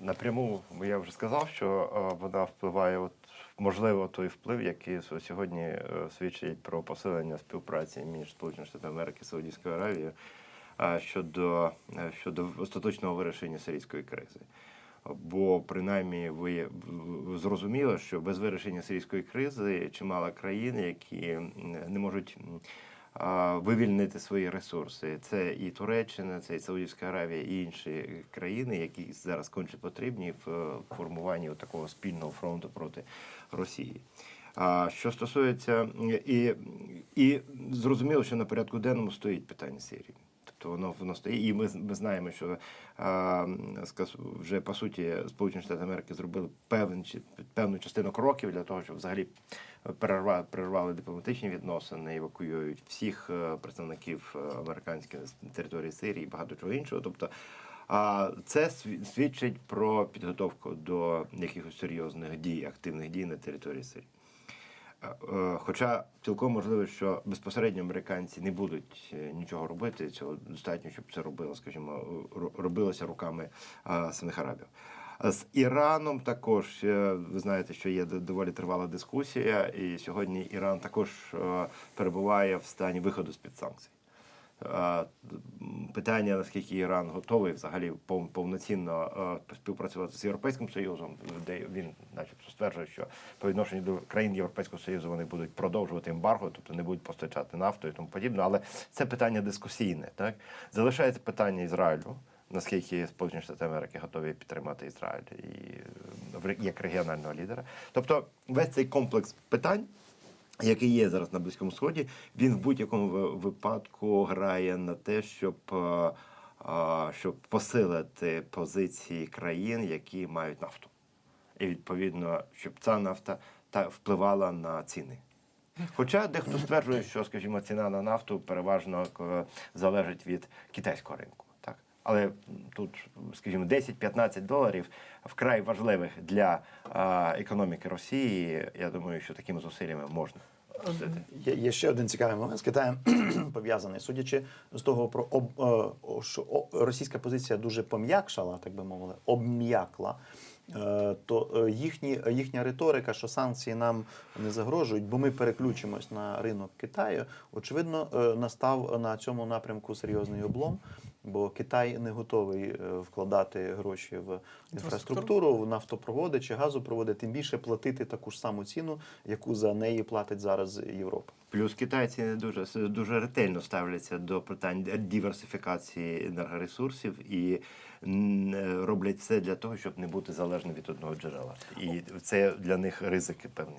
напряму я вже сказав, що е, вона впливає, от можливо, той вплив, який сьогодні е, свідчить про посилення співпраці між Сполученими Штатами Америки і Саудівською Аравією щодо, е, щодо остаточного вирішення сирійської кризи. Бо принаймні ви зрозуміло, що без вирішення сирійської кризи чимало країн, які не можуть вивільнити свої ресурси. Це і Туреччина, це і Саудівська Аравія, і інші країни, які зараз конче потрібні в е, формуванні такого спільного фронту проти Росії. А що стосується і, і зрозуміло, що на порядку денному стоїть питання Сирії. Тобто воно воно стоїть, і ми, ми знаємо, що а, вже по суті Сполучені Штати Америки зробили певну, певну частину кроків для того, щоб взагалі перервати, перервали дипломатичні відносини, евакуюють всіх е, представників е, американських території Сирії і багато чого іншого. Тобто, а це свідчить про підготовку до якихось серйозних дій, активних дій на території Сирії. Е, Хоча цілком можливо, що безпосередньо американці не будуть е, нічого робити, цього достатньо, щоб це робило, скажімо, робилося руками е, самих арабів. З Іраном також ви знаєте, що є доволі тривала дискусія, і сьогодні Іран також перебуває в стані виходу з під санкцій. Питання, наскільки Іран готовий взагалі повноцінно е, співпрацювати з Європейським Союзом, де він, начебто, стверджує, що по відношенню до країн Європейського Союзу вони будуть продовжувати ембарго, тобто не будуть постачати нафту і тому подібне. Але це питання дискусійне. Так залишається питання Ізраїлю. Наскільки Сполучені Штати Америки готові підтримати Ізраїль і е, як регіонального лідера? Тобто весь цей комплекс питань який є зараз на Близькому Сході, він в будь-якому випадку грає на те, щоб, е, е, щоб посилити позиції країн, які мають нафту. І відповідно, щоб ця нафта та впливала на ціни. Хоча дехто стверджує, що, скажімо, ціна на нафту переважно е, залежить від китайського ринку. Але тут, скажімо, 10-15 доларів вкрай важливих для економіки Росії. Я думаю, що такими зусиллями можна. Є, є ще один цікавий момент з Китаєм пов'язаний. Судячи з того, про об, е, що російська позиція дуже пом'якшала, так би мовили, обм'якла. е, То е, їхні, їхня риторика, що санкції нам не загрожують, бо ми переключимось на ринок Китаю, очевидно, настав на цьому напрямку серйозний облом, бо Китай не готовий е, вкладати гроші в інфраструктуру, в нафтопроводи чи газопроводи, тим більше платити таку ж саму ціну, яку за неї платить зараз Європа. Плюс китайці не дуже дуже ретельно ставляться до питань диверсифікації енергоресурсів і е, роблять все для того, щоб не бути залежним від одного джерела. І це для них ризики певні.